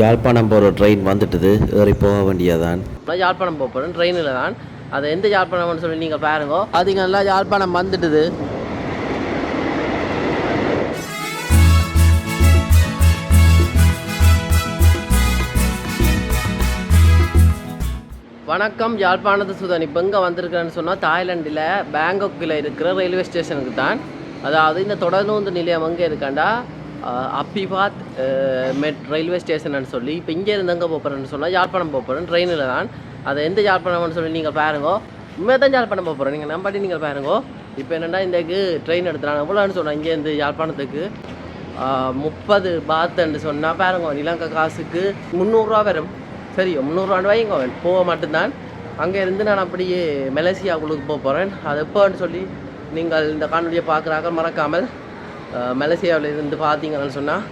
யாழ்ப்பாணம் போகிற ட்ரெயின் வந்துட்டுது. ஏறி போக வேண்டியதான் நான் யாழ்ப்பாணம் போக போகிறேன் ட்ரெயினில் தான் அது எந்த யாழ்ப்பாணம்னு சொல்லி நீங்கள் பாருங்க. நல்லா யாழ்ப்பாணம் வந்துட்டுது. வணக்கம். யாழ்ப்பாணத்து சுதன் இப்போ எங்கே வந்திருக்கிறேன்னு சொன்னால் தாய்லாண்டில் பேங்காக்கில் இருக்கிற ரயில்வே ஸ்டேஷனுக்கு தான். அதாவது இந்த தொடர்ந்து நிலையம் எங்கே இருக்காண்டா? அப்பிபாத் மெட் ரயில்வே ஸ்டேஷன்னு சொல்லி இப்போ இங்கே எங்கே போகிறேன்னு சொன்னால் யாழ்ப்பாணம் போகிறேன் ட்ரெயினில் தான். அதை எந்த யாழ்ப்பாணம்னு சொல்லி நீங்கள் பாருங்க. இனிமேல் தான் யாழ்ப்பாணம் போகிறேன் நீங்கள் நம்பாட்டி நீங்கள் பாருங்கோ. இப்போ என்னென்னா இந்தக்கு ட்ரெயின் எடுத்துகிறாங்க எவ்வளோன்னு சொன்னேன் இங்கேருந்து யாழ்ப்பாணத்துக்கு முப்பது பாத்துன்னு சொன்னால் பாருங்க இலங்கை காசுக்கு முந்நூறுரூவா வரும். சரி முந்நூறுரூவான்னு வைங்க போக மட்டும்தான் அங்கே இருந்து நான் அப்படியே மலேசியாவுக்கு போக போகிறேன் அது எப்போன்னு சொல்லி நீங்கள் இந்த காணொலியை பார்க்குறாங்க மறக்காமல். மலேசியாவில் இருந்து பார்த்தீங்கன்னு சொன்னால்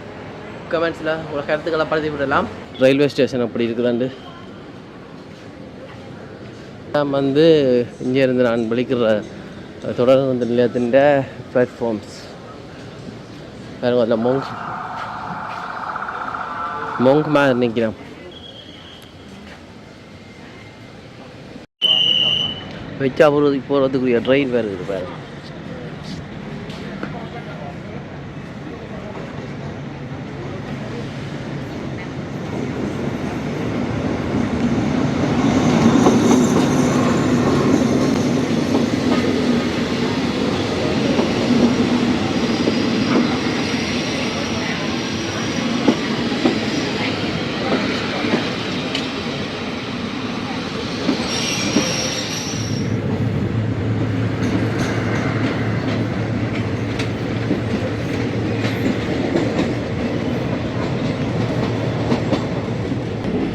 கமெண்ட்ஸில் உங்களை கருத்துக்களை படுத்தி விடலாம். ரயில்வே ஸ்டேஷன் அப்படி இருக்குதாண்டு? நான் வந்து இங்கே இருந்து நான் விழிக்கிற தொடர்ந்து நிலையத்தின் பிளாட்ஃபார்ம்ஸ் பாருங்க அதில் மோங்க் மோங்க் மாதிரி நிற்கிறேன் வெச்சா போகிறதுக்கு போகிறதுக்குரிய ட்ரெயின் வேறு இருக்குது பாரு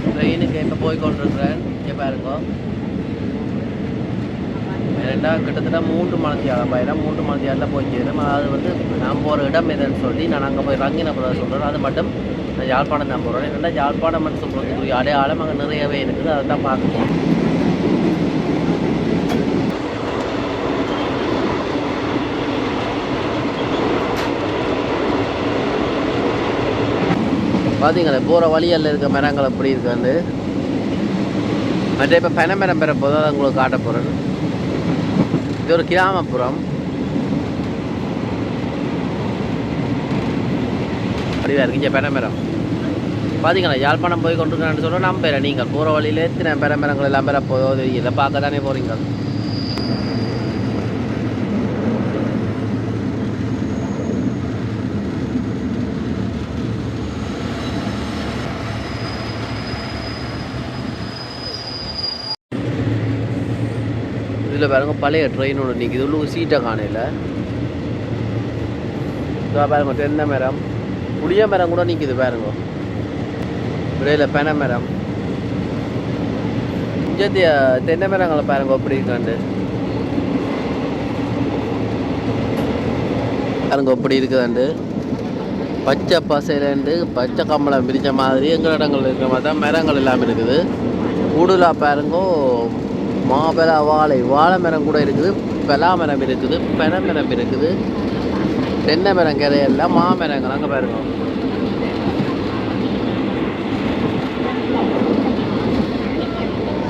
ட்ரெயினுக்கு இப்போ போய் கொண்டிருக்கிறேன் இங்கே பாருங்க ரெண்டா கிட்டத்தட்ட மூன்று மூன்று மணத்தியாலில் போய் சேரும். அது வந்து நான் போகிற இடம் எதுன்னு சொல்லி நான் அங்கே போய் ரங்கின பிறகு சொல்கிறேன் அது மட்டும் நான் யாழ்ப்பாணம் தான் போகிறேன் என்னென்னா யாழ்ப்பாணம்னு சொல்கிறதுக்குரிய அடையாளம் அங்கே நிறையவே இருக்குது. அதை தான் பார்க்கணும். பார்த்தீங்களா போகிற வழியில் இருக்க மரங்கள் எப்படி வந்து மற்ற இப்போ பனை மரம் பெற போதும் அதை உங்களுக்கு காட்ட போகிறேன் இது ஒரு கிராமப்புறம் அப்படிதான் இருக்கு இங்கே பெரம்பரம் பார்த்தீங்களா யாழ்ப்பாணம் போய் கொண்டு சொல்ல நான் பேர நீங்கள் போகிற வழியில் எத்தனை பெரம்பரங்கள் எல்லாம் பெற போதோ இதை பார்க்க தானே போகிறீங்க இதில் பாருங்கள் பழைய ட்ரெயின் ஒன்று நிற்கிது உள்ள சீட்டை காணையில் இதோ பாருங்க தென்னை மரம். புளிய மரம் கூட நிற்கிது பாருங்க. இடையில பென மரம். இங்கே தென்னை மரங்களை பாருங்க அப்படி இருக்காண்டு பாருங்க அப்படி இருக்குதாண்டு பச்சை பசையிலேருந்து பச்சை கம்பளம் பிரித்த மாதிரி எங்கள் இடங்கள் இருக்கிற மாதிரி தான் மரங்கள் எல்லாம் இருக்குது. கூடுதலாக பாருங்கோ மாபெலா வாழை. வாழை மரம் கூட இருக்குது. பெலா மரம் இருக்குது. பென மரம் இருக்குது. தென்னை மரம் கரையெல்லாம் மாமரங்கள் அங்கே பாருங்க.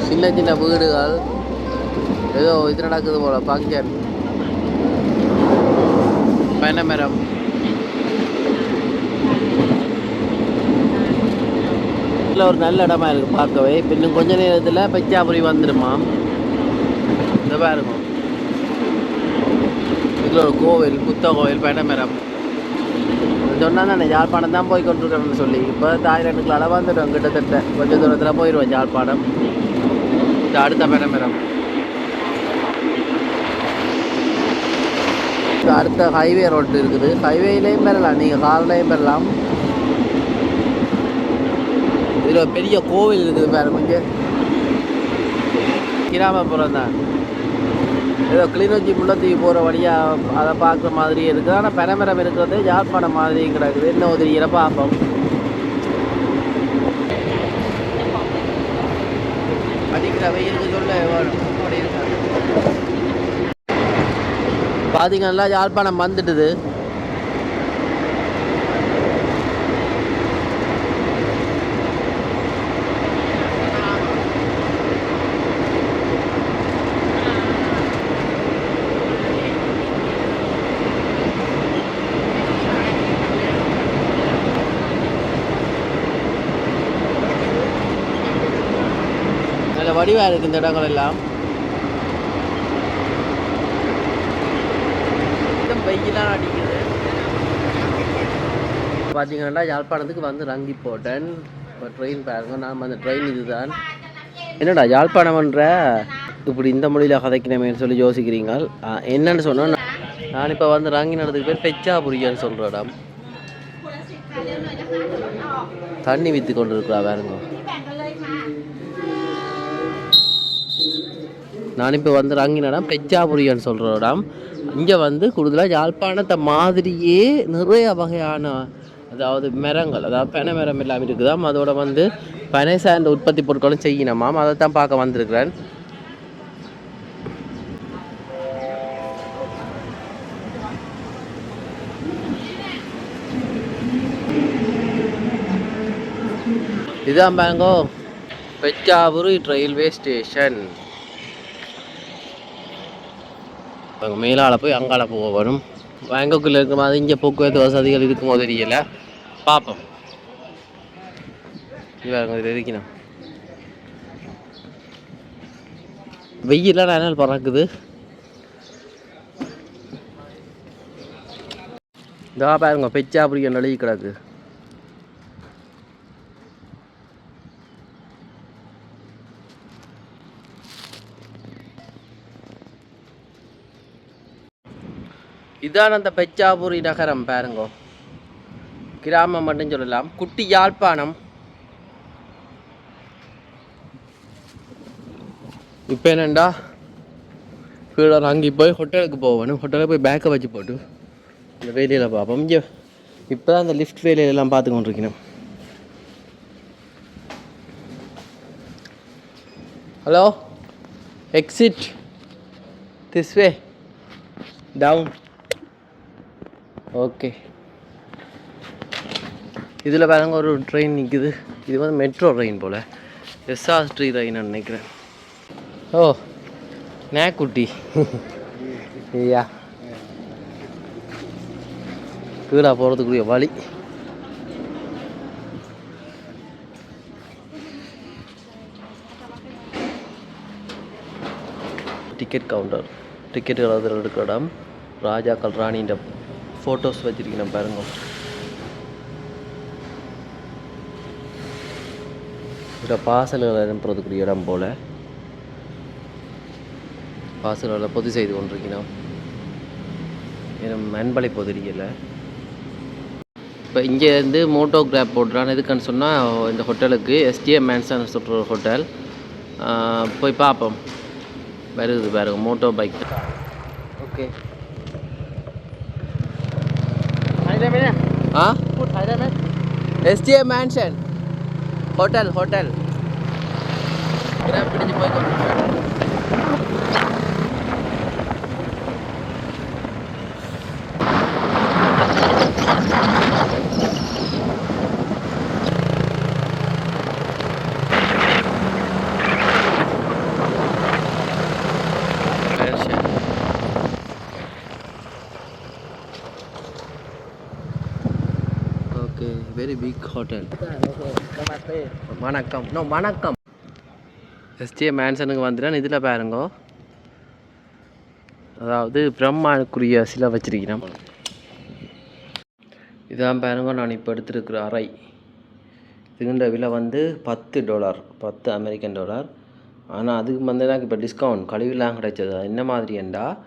சின்ன சின்ன வீடுகள். ஏதோ இது நடக்குது போல. ஃபங்க்ஷன் பென மரம். ஒரு நல்ல இடமா இருக்குது பார்க்கவே. இன்னும் கொஞ்ச நேரத்தில் பெச்சாபுரி வந்துடுமா இந்த பாருங்க இதில் ஒரு கோவில் புத்த கோவில் பெடமரம் சொன்னால் தானே யாழ்ப்பாணம் தான் போய் கொண்டிருக்கிறேன்னு சொல்லி. இப்போ தாய்லாண்டுக்குள்ள வந்துட்டோம் கிட்டத்தட்ட. கொஞ்சம் தூரத்தில் போயிடுவோம் யாழ்ப்பாணம். இந்த அடுத்த பெடமரம் அடுத்த ஹைவே ரோடு இருக்குது. ஹைவேலையும் பெறலாம். நீங்கள் கார்லையும் பெறலாம். இதில் பெரிய கோவில் இருக்குது பாருங்க இங்கே. கிராமப்புறம் தான் ஏதோ கிளிநொச்சி முள்ளத்தூக்கி போகிற வழியாக அதை பார்க்குற மாதிரி இருக்குது. ஆனால் பெரமரம் இருக்கிறது யாழ்ப்பாணம் மாதிரி கிடக்குது. இன்னும் ஒரு இறப்பாப்பம் அடிக்கிற வெயிலுக்கு சொல்ல அப்படி இருக்காது. பார்த்தீங்கன்னா யாழ்ப்பாணம் வந்துட்டுது நல்ல வடிவாக இருக்குது இந்த இடங்கள் எல்லாம். வெயிலாக அடிக்குது. பார்த்தீங்கன்னா யாழ்ப்பாணத்துக்கு வந்து ரங்கி போட்டேன் இப்போ ட்ரெயின் பாருங்க நாம் அந்த ட்ரெயின் இதுதான். என்னடா யாழ்ப்பாணம்ன்ற இப்படி இந்த மொழியில் கதைக்கணுமேனு சொல்லி யோசிக்கிறீங்க என்னன்னு சொன்னால் நான் இப்போ வந்து ரங்கி நடத்துக்கு பேர் பெச்சாபுரியான்னு சொல்கிறேன் இடம். தண்ணி விற்று கொண்டு இருக்கிறா வேறுங்க நான் இப்போ வந்துடுறாங்க என்னடா பெச்சாபுரியன்னு சொல்கிற இடம் இங்கே வந்து கூடுதலாக யாழ்ப்பாணத்தை மாதிரியே நிறைய வகையான அதாவது மரங்கள் அதாவது பனை மரம் எல்லாம் இருக்குதாம் அதோட வந்து பனை சார்ந்த உற்பத்தி பொருட்களும் செய்யணுமாம் அதை தான் பார்க்க வந்திருக்கிறேன். இதான் பேங்கோ பெச்சாபுரி ரயில்வே ஸ்டேஷன். அங்கே மேலால் போய் அங்கால வரும். பேங்காக்கில் இருக்கிற மாதிரி இங்கே போக்குவரத்து வசதிகள் இருக்குமோ தெரியல. பார்ப்போம் இவங்க இதில் இருக்கணும் வெயிலாம் நாள் பறக்குது. இதா பாருங்க பெச்சாபுரி எழுதி கிடக்கு. இதான் அந்த பெச்சாபுரி நகரம் பாருங்கோ. கிராமம் மட்டும் சொல்லலாம். குட்டி யாழ்ப்பாணம். இப்போ என்னண்டா? கீழே அங்கே போய் ஹோட்டலுக்கு போகணும். ஹோட்டலுக்கு போய் பேக்கை வச்சு போட்டு இந்த வேலையில் பார்ப்போம். இங்கே இப்போ தான் அந்த லிஃப்ட் வேலையிலலாம் பார்த்து கொண்டிருக்கணும் hello exit this way down okay. இதில் பாருங்க ஒரு ட்ரெயின் நிற்குது இது வந்து மெட்ரோ ட்ரெயின் போல். எஸ்ஆர்டி ட்ரெயின் நினைக்கிறேன். ஓ நேக்குட்டி. ஐயா கீழே போகிறதுக்குரிய வழி. டிக்கெட் கவுண்டர் டிக்கெட் அதில் எடுக்கிற இடம் ராஜாக்கள் ராணின்ற ஃபோட்டோஸ் வச்சுருக்கேன் பாருங்க. இதில் பாசல்களை அனுப்புறதுக்குரிய இடம் போல். பாசல்களை பொது செய்து கொண்டிருக்கிறோம். எனக்கு அன்பளை பொதிரியலை. இப்போ இங்கேருந்து மோட்டோகிராப் போடுறான்னு எதுக்குன்னு சொன்னால் இந்த ஹோட்டலுக்கு எஸ்டிஎம் மேன்சன் சொல்கிற ஒரு ஹோட்டல் போய் பார்ப்போம். வருது பாருங்க மோட்டோ பைக் ஓகே ஆ STM mansion hotel hotel Grab பிடிச்சு போய் கொண்டிருக்கிறேன். Mansion okay very big hotel வணக்கம். நோ வணக்கம். எஸ்டிஏ மேன்சனுக்கு வந்துட்டேன். இதில் பாருங்க. அதாவது பிரம்மானுக்குரிய சிலை வச்சிருக்கிறேன். இதான் பாருங்க நான் இப்போ எடுத்திருக்கிற அறை. இதுன்ற விலை வந்து பத்து டாலர் பத்து அமெரிக்கன் டாலர் ஆனால் அதுக்கு வந்து எனக்கு இப்போ டிஸ்கவுண்ட் கழிவுலாம் கிடைச்சது. என்ன மாதிரி என்றால்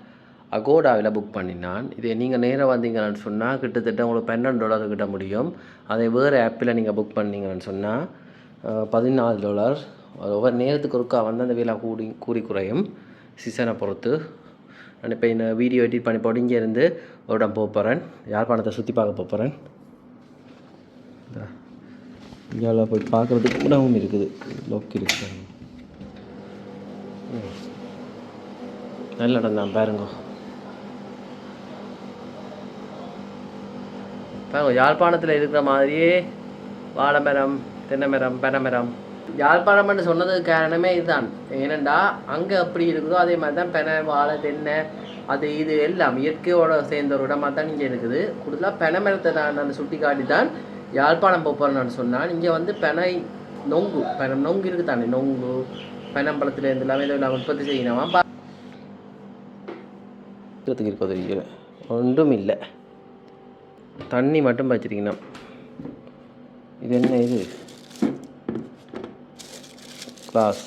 அகோடாவில் புக் பண்ணினான். இதை நீங்கள் நேராக வந்தீங்கன்னு சொன்னால் கிட்டத்தட்ட உங்களுக்கு பன்னெண்டு டாலர் கிட்ட முடியும். அதை வேறு ஆப்பில் நீங்கள் புக் பண்ணீங்கன்னு சொன்னால் பதினாலு டாலர் ஒவ்வொரு நேரத்துக்கு ஒருக்கா வந்து அந்த விலை கூடி கூடி குறையும். சீசனை பொறுத்து. நான் இப்போ இந்த வீடியோ எடிட் பண்ணி போட்டு இங்கேருந்து ஒரு இடம் போக போகிறேன் யாழ்ப்பாணத்தை சுற்றி பார்க்க போக போகிறேன் இங்கே போய் பார்க்குறதுக்கு உணவும் இருக்குது. லோக் இருக்குது நல்ல இடம் தான் பாருங்க. பாருங்க யாழ்ப்பாணத்தில் இருக்கிற மாதிரியே வாழைமரம் தென்னை மரம் யாழ்ப்பாணம்னு சொன்னதுக்கு காரணமே இதுதான். ஏனெண்டா அங்கே எப்படி இருக்குதோ அதே மாதிரி தான் பெனை வாழை தென்னை அது இது எல்லாம் இயற்கையோட சேர்ந்த ஒரு இடமா தான் இங்கே இருக்குது. கூடுதலாக பெனை மரத்தை நான் நான் சுட்டி காட்டி தான் யாழ்ப்பாணம் நான் சொன்னால் இங்கே வந்து பெனை நொங்கு பெனை நொங்கு இருக்குது தானே நொங்கு பனம்பழத்துலேருந்து எல்லாமே இதை நான் உற்பத்தி செய்யணுமா. பா இருப்பது ஒன்றும் இல்லை. தண்ணி மட்டும் வச்சிருக்கணும் இது என்ன இது? கிளாஸ்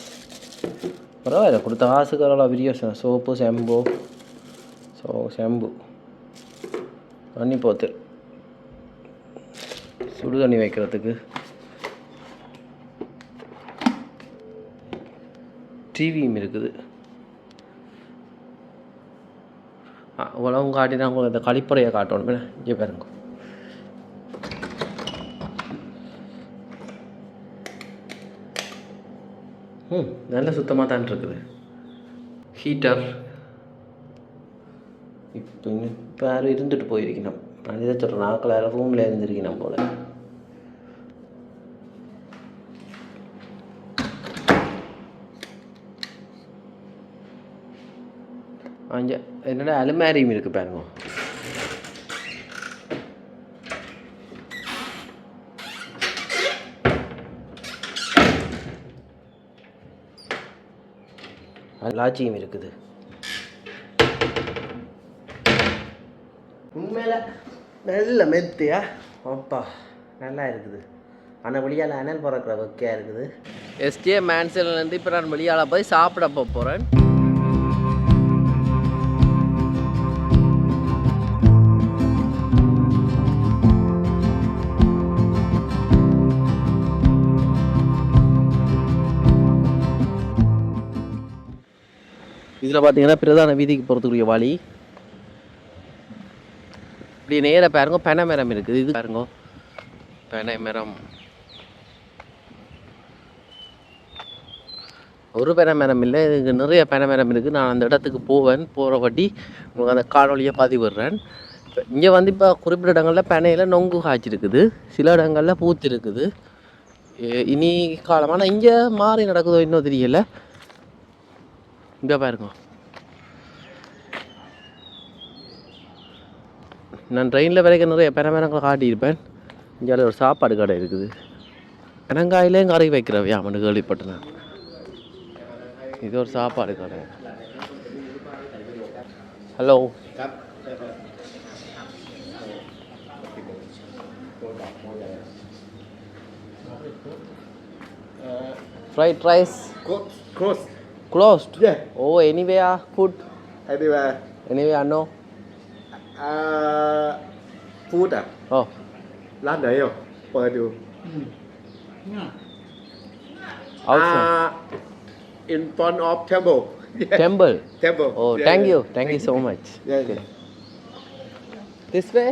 பரவாயில்ல கொடுத்த காசுக்கு அவ்வளோ பெரிய சோப்பு ஷாம்பு ஸோ ஷாம்பு தண்ணி போத்து. சுடு தண்ணி வைக்கிறதுக்கு. டிவியும் இருக்குது. உலகம் காட்டினா உங்களுக்கு இந்த கழிப்பறையை காட்டணும். இங்கே பாருங்க. ம். நல்ல சுத்தமாக தான் இருக்குது. ஹீட்டர் இப்போ இப்போ யாரும் இருந்துட்டு போயிருக்கணும். நான் இதை சொல்கிறேன் நாக்கில் ரூமில் இருந்திருக்கணும் போல. அஞ்சா என்னடா அலுமாரியும் இருக்குது பாருங்க. லாச்சியும் இருக்குது. உண்மையில் நல்ல மெத்தியா? அப்பா நல்லா இருக்குது. ஆனால் வெளியால் அனல் பிறக்கிற வக்கையாக இருக்குது. எஸ்டிஏ மேன்சன்லேருந்து இப்போ நான் வெளியால் போய் சாப்பிட போக போகிறேன் இதில் பார்த்தீங்கன்னா பிரதான வீதிக்கு போகிறதுக்குரிய வழி. இப்படி நேராக பாருங்க பெனமரம் இருக்குது. இது பாருங்க. பெனமரம் ஒரு பெனமரம் இல்லை இதுக்கு நிறைய பெனமரம் இருக்குது. நான் அந்த இடத்துக்கு போவேன் போகிற வாட்டி உங்களுக்கு அந்த காணொலியை பதிவிடுறேன். இங்கே வந்து இப்போ குறிப்பிட்ட இடங்களில் பெனையில் நொங்கு காய்ச்சிருக்குது. சில இடங்களில் பூத்து இருக்குது இனி காலம் ஆனால் இங்கே மாறி நடக்குதோ இன்னும் தெரியலை. இங்கே பாருங்க. நான் ட்ரெயினில் வரைக்கும் நிறைய பெரமரங்களை காட்டியிருப்பேன். இங்கே ஒரு சாப்பாடு கடை இருக்குது. பெனங்காயிலையும் கறி வைக்கிற வியாமனு கேள்விப்பட்டேன் நான். இது ஒரு சாப்பாடு கடை. Hello fried rice Close. Close. closed. Yeah. oh anywhere food? Anywhere no? ฟู้ดอ่ะโอ้ร้านไหนอ่ะเปิดดูเอา u thank you thank you so much this way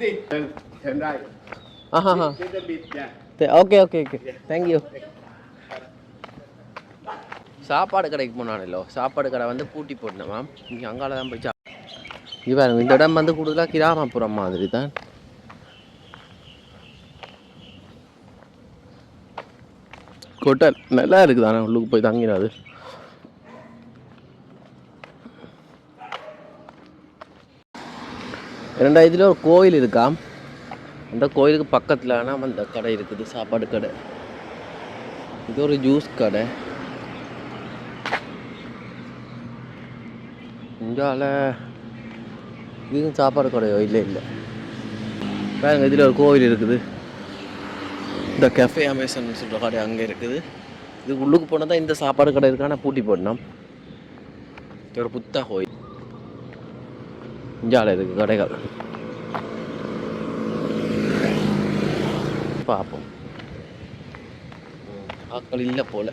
ติดเห็นได้ okay okay okay thank you சாப்பாடு கடைக்கு போனானோ சாப்பாடு கடை வந்து பூட்டி போட்டேன் மேம் இங்கே அங்கால தான் பாருங்க இந்த இடம் வந்து கூடுதலாக கிராமப்புறம் மாதிரி தான் கொட்டல் நல்லா இருக்குது ஆனால் உள்ளுக்கு போய் தங்கினாது ரெண்டாயிரத்துல ஒரு கோயில் இருக்காம் அந்த கோயிலுக்கு பக்கத்தில் ஆனால் அந்த கடை இருக்குது சாப்பாடு கடை. இது ஒரு ஜூஸ் கடை. இங்கால இதுவும் சாப்பாடு கடையோ இல்லை இல்லை. பாருங்க இதில் ஒரு கோவில் இருக்குது. இந்த கஃபே அமேசான் சொல்கிற கடை அங்கே இருக்குது. இது உள்ளுக்கு போனால் தான் இந்த சாப்பாடு கடை இருக்கான பூட்டி போடணும். இது ஒரு புத்தா கோயில் இஞ்சால இருக்குது கடைகள். பார்ப்போம். ஆக்கள் இல்லை போல.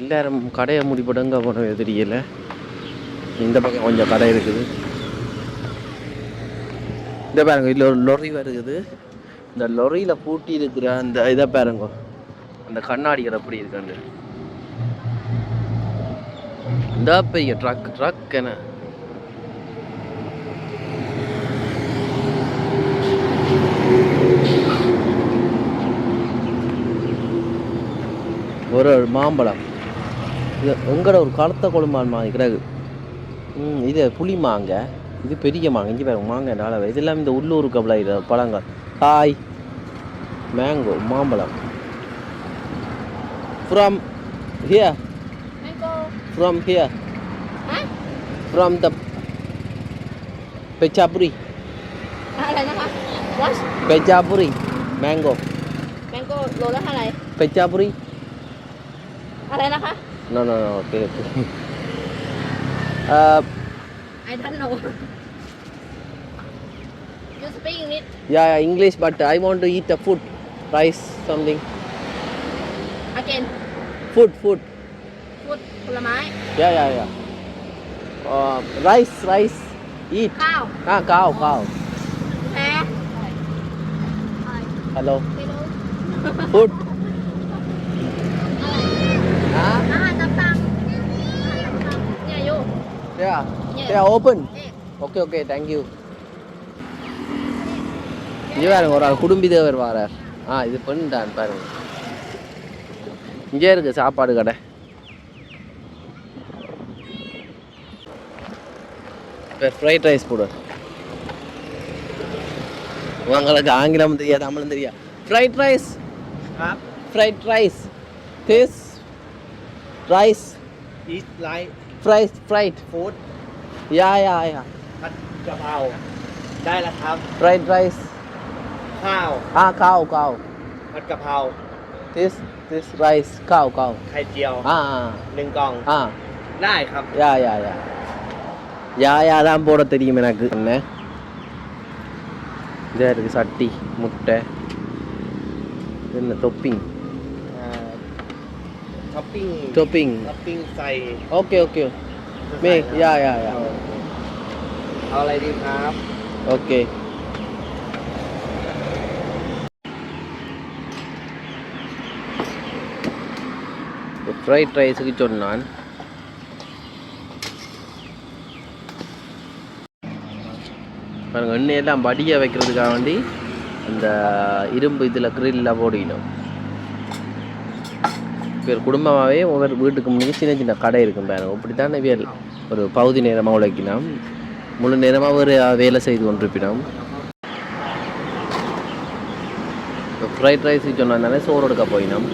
எல்லாரும் கடையை முடிப்படங்க போனவே தெரியல. இந்த பக்கம் கொஞ்சம் கடை இருக்குது. இதை பாருங்க இதில் ஒரு லொரி வருகுது. இந்த லொரியில் பூட்டி இருக்கிற அந்த இதை பாருங்க. அந்த கண்ணாடிகள் எப்படி இருக்காங்க இந்த பெரிய ட்ரக் ட்ரக் என்ன? ஒரு மாம்பழம். இது எங்கட ஒரு கருத்த கொழும்பான் மாதிரி கிடக்கு. ம் இது புளிமாங்க இது பெரிய மாங்க இங்கே பாருங்க மாங்க நாளை இதெல்லாம் இந்த உள்ளூர் கபலாயிர பழங்கள் ஹாய் மேங்கோ மாம்பழம் from here Mango. from here Hah? from the Pechapuriอะไรนะคะ What Pechapuri mango Mango โลละเท่าไหร่ Pechapuri อะไรนะคะ no no no okay okay uh I don't know You speak English yeah, yeah English but I want to eat the food rice something again food food food ผลไม้ yeah yeah yeah uh, rice rice eat ข้าว ah cow cow แพ้ hello ไม่รู้ food Yeah. Yes. They are open. Yes. Okay, okay. Thank you. இங்கே பாருங்க ஒரு ஆள் குடும்பி தேவர் வரார் ஆ இது பெண் பாருங்க இங்கே இருக்குது சாப்பாடு கடை இப்போ ஃப்ரைட் ரைஸ் போடுவார் உங்களுக்கு ஆங்கிலம் தெரியாது தமிழும் தெரியா fried rice fried rice this rice is like Fried fried ฟู้ด yeah yeah yeah ผัดกะเพราได้แล้วครับ fried rice ข้าว ah cow cow ผัดกะเพรา this this rice cow cow ไข่เจียว ah หนึ่งกล่อง ah ได้ครับ yeah yeah yeah yeah yeah รามโบรตรีมันนะคือนะ there is สัตติมุตเตะ then the topping ปปิ้งใส่ okay okay May yeah yeah yeah เอาอะไรดีครับ okay fried ரைஸுக்கு சொன்னான் பாருங்க எண்ணெயெல்லாம் வடிய வைக்கிறதுக்காக வேண்டி அந்த இரும்பு இதில் கிரில்ல போடிக்கணும் பேர். குடும்பமாகவே ஒவ்வொரு வீட்டுக்கு முன்னாடி சின்ன சின்ன கடை இருக்கும் பாருங்க இப்படி தானே வேல் ஒரு பகுதி நேரமாக உழைக்கினோம். முழு நேரமாக ஒரு வேலை செய்து கொண்டிருப்பினோம். ஃப்ரைட் ரைஸ் சொன்னாலே சோறு எடுக்க போயினோம்.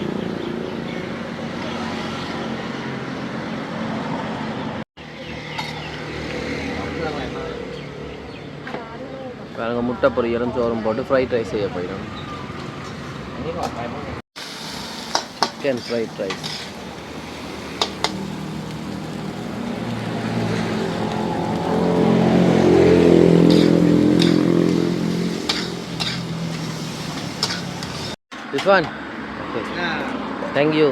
முட்டை பொரியலும் சோறும் போட்டு ஃப்ரைட் ரைஸ் செய்ய போயிடும் chicken fried rice This one? Okay. Yeah. Thank you.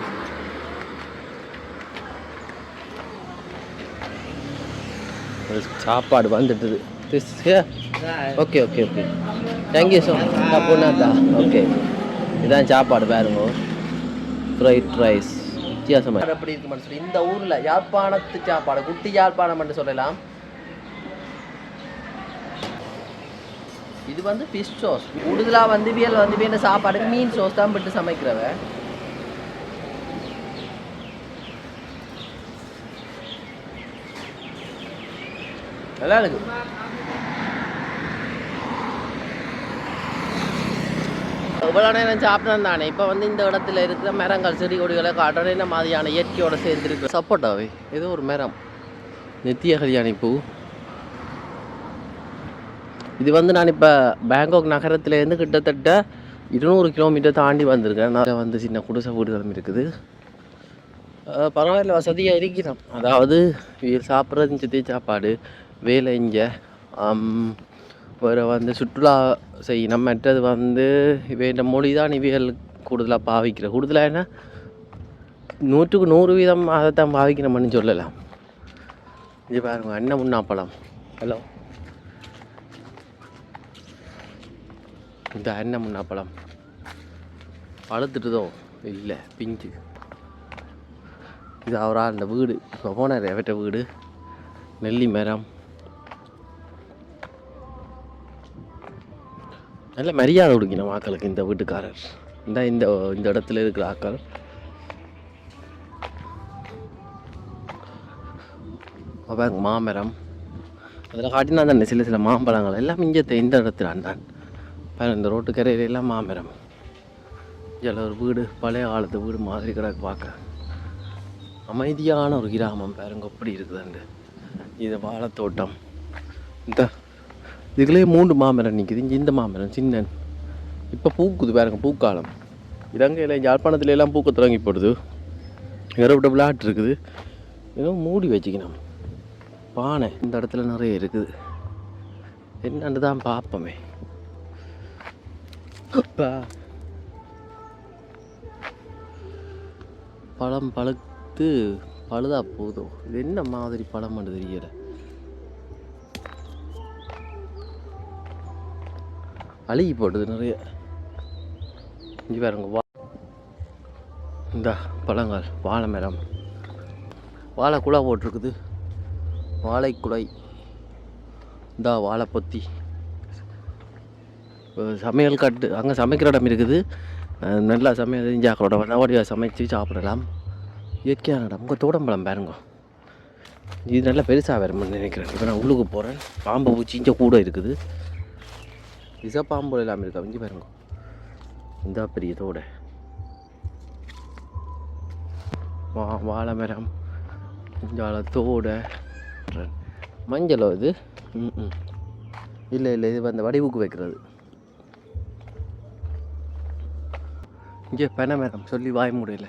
சாப்பாடு வந்துட்டுது this okay okay okay thank you so அப்போனா தான் ஓகே இதான் சாப்பாடு பாருங்க ஃப்ரைட் ரைஸ் வித்தியாசமாக எப்படி இருக்குமான்னு சொல்லி இந்த ஊரில் யாழ்ப்பாணத்து சாப்பாடு குட்டி யாழ்ப்பாணம் என்று சொல்லலாம். இது வந்து ஃபிஷ் சோஸ் கூடுதலாக வந்து வியல் வந்து வேண்ட சாப்பாடு மீன் சோஸ் தான் விட்டு சமைக்கிறவ. நல்லா இருக்கு. இவ்வளோ நேரம் சாப்பிட்டேன் தானே. இப்போ வந்து இந்த இடத்துல இருக்கிற மரங்கள் செடி கொடிகளை காட்டுறேன் இந்த மாதிரியான இயற்கையோட சேர்ந்துருக்கு. சப்போட்டாவே ஏதோ ஒரு மரம். நித்திய கல்யாணி பூ. இது வந்து நான் இப்போ பேங்காக் நகரத்துலேருந்து கிட்டத்தட்ட இருநூறு கிலோமீட்டர் தாண்டி வந்திருக்கேன். நான் வந்து சின்ன குடிசை வீடுகளும் இருக்குது. பரவாயில்ல வசதியாக இருக்கிறோம். அதாவது சாப்பிட்றது சித்தி சாப்பாடு வேலை இங்கே. வேறு வந்து சுற்றுலா செய்யணும். மற்றது வந்து இவைய மொழி தான் இவியல் கூடுதலாக பாவிக்கிற. கூடுதலாக என்ன? நூற்றுக்கு நூறு வீதம் அதைத்தான் பாவிக்கணும்னு சொல்லலாம். இது பாருங்க அண்ணன் முன்னாப்பழம் ஹலோ. இந்த அண்ணன் முன்னாப்பழம் பழுத்துட்டுதோ? இல்லை பிஞ்சு. இது அவரா அந்த வீடு. இப்போ போனார் எவட்ட வீடு? நெல்லி மரம். நல்ல மரியாதை கொடுக்கணும் ஆக்களுக்கு இந்த வீட்டுக்காரர். இந்த இந்த இந்த இடத்துல இருக்கிற ஆக்கள் அப்ப மாமரம். அதில் காட்டினா தானே சில சில மாம்பழங்கள். எல்லாம் இங்கே இந்த இடத்துல அண்டான் பாருங்கள் இந்த ரோட்டு கரையில எல்லாம் மாமரம். இதில் ஒரு வீடு பழைய காலத்து வீடு மாதிரி கிடக்கு பார்க்க. அமைதியான ஒரு கிராமம் பாருங்க எப்படி இருக்குதுண்டு இது வாழைத்தோட்டம். இந்த இதுக்குள்ளே மூன்று மாமரம் நிற்குது இங்கே இந்த மாமரம் சின்ன இப்போ பூக்குது பாருங்க பூக்காலம். இலங்கையில் யாழ்ப்பாணத்துல எல்லாம் பூக்க தொடங்கி போடுது. விட்ட விளையாட்டு இருக்குது. ஏதோ மூடி வச்சுக்கணும். பானை இந்த இடத்துல நிறைய இருக்குது. என்னன்னு தான் பார்ப்போமே. அப்பா. பழம் பழுத்து பழுதா போதும் இது என்ன மாதிரி பழம் தெரியலை. அழுகி போடுது நிறைய. இங்கே பாருங்க வா இந்த பழங்கள் வாழை மரம். வாழைக்குழா போட்டிருக்குது. வாழைக்குலை இந்த வாழைப்பொத்தி சமையல் கட்டு அங்கே சமைக்கிற இடம் இருக்குது. நல்லா சமையல் செஞ்சாக்களோட வடவடியாக சமைச்சு சாப்பிடலாம். இயற்கையான இடம். உங்கள் தோடம்பழம் பாருங்க. இது நல்லா பெருசாக வரும்னு நினைக்கிறேன். இப்போ நான் உள்ளுக்கு போகிறேன் பாம்பு பூச்சி இங்கே கூட இருக்குது. விச பாம்பு இல்லாமல் இருக்கா? இங்கே பாருங்க. இந்த பெரிய தோடை. வா வாழை மரம் இஞ்சால தோடை. மஞ்சளோ இது? ம் ம். இல்லை இல்லை இது அந்த வடிவுக்கு வைக்கிறது. இங்கே பெனமரம் சொல்லி வாய் முடியல.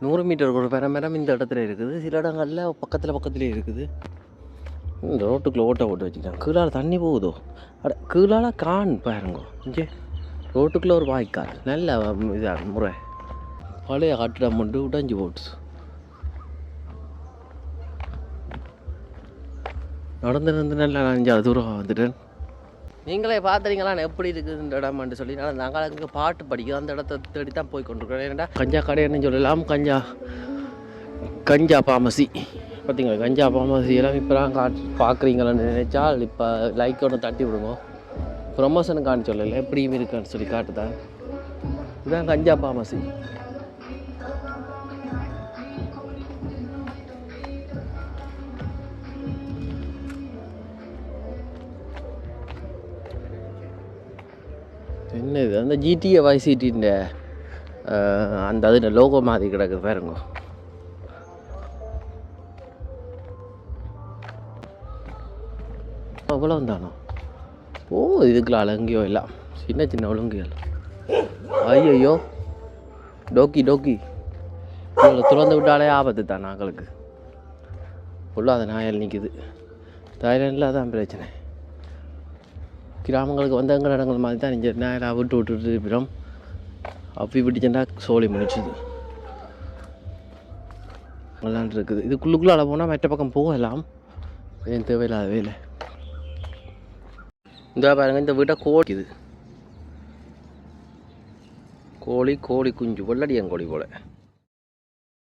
நூறு மீட்டர் ஒரு பெனமரம் மரம் இந்த இடத்துல இருக்குது. சில இடங்களில் பக்கத்தில் பக்கத்துலேயே இருக்குது. இந்த ரோட்டுக்குள்ளே ஓட்டை ஓட்டு வச்சுக்கிட்டாங்க. கீழால் தண்ணி போகுதோ? அட கீழால கான் பாருங்க. இங்கே ரோட்டுக்குள்ளே ஒரு வாய்க்கால். நல்ல இதாக முறை. பழைய கட்டிடம் மட்டும் உடஞ்சி போட்டு நடந்து நடந்து நல்லா அஞ்சாவது தூரம் வந்துட்டேன். நீங்களே பார்த்துறீங்களா எப்படி இருக்குது இந்த இடம்னு சொல்லி. நான் நாங்கள் அங்கே பாட்டு படிக்கிறோம். அந்த இடத்த தேடி தான் போய் கொண்டிருக்கிறோம். ஏன்னா கஞ்சா கடைன்னு சொல்லலாம். கஞ்சா கஞ்சா பாமசி பார்த்தீங்களா கஞ்சா பாமாசி எல்லாம் இப்போ தான் காட் பார்க்குறீங்களான்னு நினச்சா இப்போ லைக் ஒன்று தட்டி விடுங்க. ப்ரொமோஷன் காண சொல்லலை எப்படியும் இருக்கான்னு சொல்லி காட்டுதான் இதுதான் கஞ்சா பாமாசி என்ன இது அந்த ஜிடிஏ வைசிட்டின்ற அந்த அது லோகோ மாதிரி கிடக்குது பாருங்க. அவ்வளோ தானோ ஓ இதுக்குள்ள அலங்கியோ எல்லாம் சின்ன சின்ன ஒழுங்குகள். ஐயோ டோக்கி டோக்கி. இவங்களை திறந்து விட்டாலே ஆபத்து தான் நாங்களுக்கு. ஃபுல்லாக நாயல் நிற்குது தாய்லாண்டில் அதான் பிரச்சனை. கிராமங்களுக்கு வந்தங்கிற இடங்கள் மாதிரி தான் இங்கே நாயலாக விட்டு விட்டுட்டு இருக்கிறோம். அப்படி விட்டுச்சுன்னா சோழி முடிச்சுது விளாண்டு இதுக்குள்ளுக்குள்ளே அளவு போனால் மற்ற பக்கம் போகலாம். ஏன் தேவையில்லாத வேலை. இந்த பாருங்க இந்த வீட்டை கோழி இது கோழி கோழி குஞ்சு வெள்ளடியன் கோழி போல.